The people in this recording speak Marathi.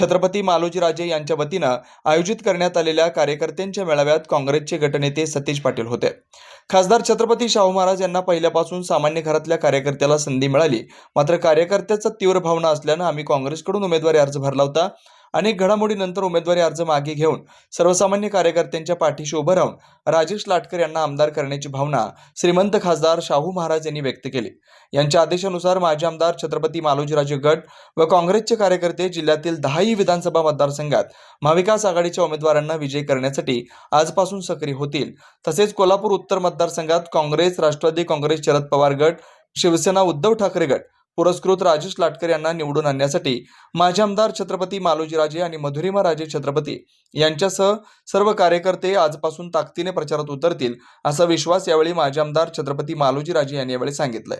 छत्रपती मालोजीराजे यांच्या वतीनं आयोजित करण्यात आलेल्या कार्यकर्त्यांच्या मेळाव्यात काँग्रेसचे गटनेते सतीश पाटील होते. खासदार छत्रपती शाहू महाराज यांना पहिल्यापासून सामान्य घरातल्या कार्यकर्त्याला संधी मिळाली. मात्र कार्यकर्त्याचा तीव्र भावना असल्यानं आम्ही काँग्रेसकडून उमेदवारी अर्ज भरला होता. अनेक घडामोडीनंतर उमेदवारी अर्ज मागे घेऊन सर्वसामान्य कार्यकर्त्यांच्या पाठीशी उभं राहून राजेश लाटकर यांना आमदार करण्याची भावना श्रीमंत खासदार शाहू महाराज यांनी व्यक्त केली. यांच्या आदेशानुसार माजी आमदार छत्रपती मालोजीराजे गट व काँग्रेसचे कार्यकर्ते जिल्ह्यातील दहाही विधानसभा मतदारसंघात महाविकास आघाडीच्या उमेदवारांना विजयी करण्यासाठी आजपासून सक्रिय होतील. तसेच कोल्हापूर उत्तर मतदारसंघात काँग्रेस राष्ट्रवादी काँग्रेस शरद पवार गट शिवसेना उद्धव ठाकरे गट पुरस्कृत राजेश लाटकर यांना निवडून आणण्यासाठी माजी आमदार छत्रपती मालोजीराजे आणि मधुरिमा राजे छत्रपती यांच्यासह सर्व कार्यकर्ते आजपासून ताकदीने प्रचारात उतरतील असा विश्वास यावेळी माजी आमदार छत्रपती मालोजीराजे यांनी यावेळी सांगितलंय.